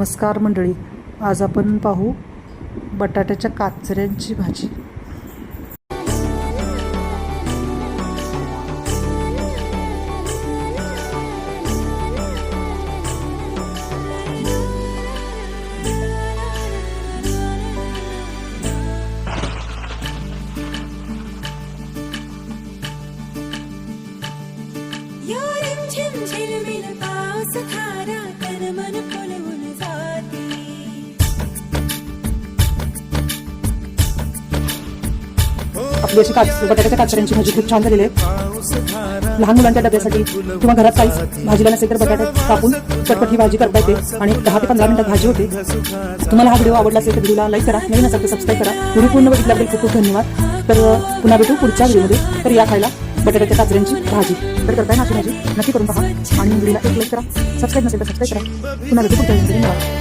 नमस्कार मंडळी आज आपण पाहू बटाट्याच्या काचऱ्यांची भाजी. झिलमिल पाऊस खारा आपली अशी काच बटाट्याच्या काचऱ्यांची भाजी खूप छान झालेली आहे. लहान मुलांच्या डब्यासाठी किंवा घरात काही भाजीला नसेल तर बटाटा कापून चटपट ही भाजी करता येते आणि दहा ते पंधरा मिनिटात भाजी होते. तुम्हाला हा व्हिडिओ आवडला असेल तर व्हिडिओला लाईक करा. नवीन असेल तर सबस्क्राईब करा. व्हिडिओ पूर्ण बघितल्याबद्दल खूप खूप धन्यवाद. तर पुन्हा भेटू पुढच्या व्हिडिओमध्ये. तर या खायला बटाट्याच्या काचऱ्यांची भाजी. तर करताय ना अशी भाजी. नक्की करून पहा आणि व्हिडिओला एक लाईक करा. सबस्क्राईब नसेल तर सबस्क्राईब करा. पुन्हा भेटू पुढच्या व्हिडिओमध्ये. धन्यवाद.